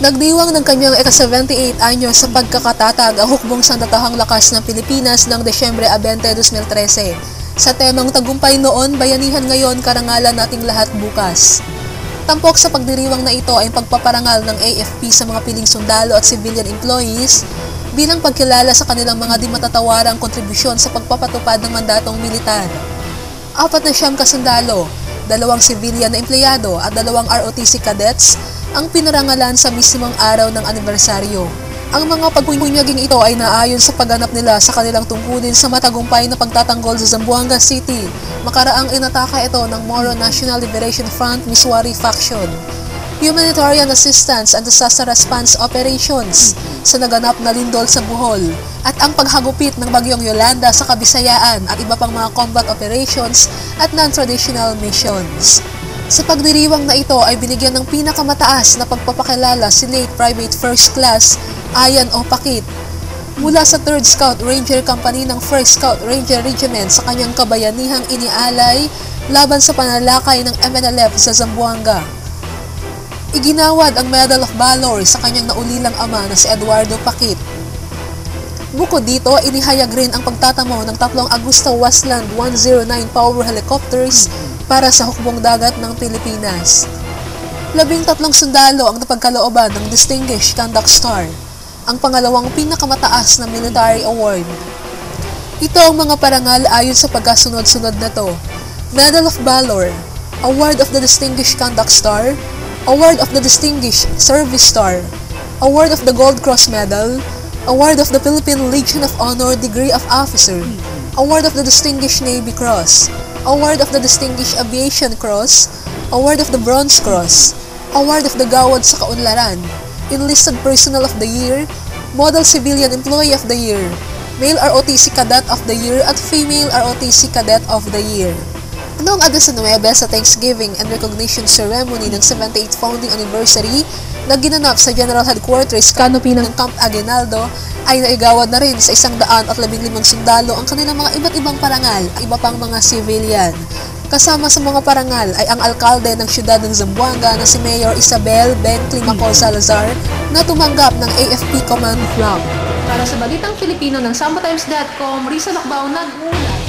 Nagdiwang ng kanyang ika-78 anyo sa pagkakatatag ang hukbong sandatahang lakas ng Pilipinas ng Desyembre 20, 2013. Sa temang tagumpay noon, bayanihan ngayon, karangalan nating lahat bukas. Tampok sa pagdiriwang na ito ay pagpaparangal ng AFP sa mga piling sundalo at civilian employees bilang pagkilala sa kanilang mga di matatawarang kontribusyon sa pagpapatupad ng mandatong militar. Apat na siyam kasundalo, dalawang civilian na empleyado at dalawang ROTC cadets ang pinarangalan sa mismong araw ng anibersaryo. Ang mga pagpunyaging ito ay naayon sa pagganap nila sa kanilang tungkulin sa matagumpay na pagtatanggol sa Zamboanga City. Makaraang inataka ito ng Moro National Liberation Front Miswari Faction. Humanitarian Assistance and Disaster Response Operations sa naganap na lindol sa Bohol at ang paghagupit ng bagyong Yolanda sa Kabisayaan at iba pang mga combat operations at non-traditional missions. Sa pagdiriwang na ito ay binigyan ng pinakamataas na pagpapakilala si late Private First Class Ayan O Pakit mula sa 3rd Scout Ranger Company ng 1st Scout Ranger Regiment sa kanyang kabayanihang inialay laban sa panalakay ng MNLF sa Zamboanga. Iginawad ang Medal of Valor sa kanyang naulilang ama na si Eduardo Pakit. Bukod dito, inihayag rin ang pagtatamo ng tatlong Augusta Westland 109 Power Helicopters para sa hukbong dagat ng Pilipinas. Labing tatlong sundalo ang napagkalooban ng Distinguished Conduct Star, ang pangalawang pinakamataas na military award. Ito ang mga parangal ayon sa pagkasunod-sunod na to. Medal of Valor, Award of the Distinguished Conduct Star, Award of the Distinguished Service Star, Award of the Gold Cross Medal, Award of the Philippine Legion of Honor Degree of Officer, Award of the Distinguished Navy Cross, Award of the Distinguished Aviation Cross, Award of the Bronze Cross, Award of the Gawad sa Kaunlaran, Enlisted Personnel of the Year, Model Civilian Employee of the Year, Male ROTC Cadet of the Year at Female ROTC Cadet of the Year. Noong Adas 9 sa Thanksgiving and Recognition Ceremony ng 78th Founding Anniversary na ginanap sa General Headquarters Canopy ng Camp Aguinaldo ay naigawad na rin sa isang daan at labing limang sundalo ang kanilang mga iba't ibang parangal at iba pang mga civilian. Kasama sa mga parangal ay ang alkalde ng siyudad ng Zamboanga na si Mayor Isabel Bentley Macol Salazar na tumanggap ng AFP Command Flag. Para sa Balitang Filipino ng SamboTimes.com, Risa Lakbao nag-uulat.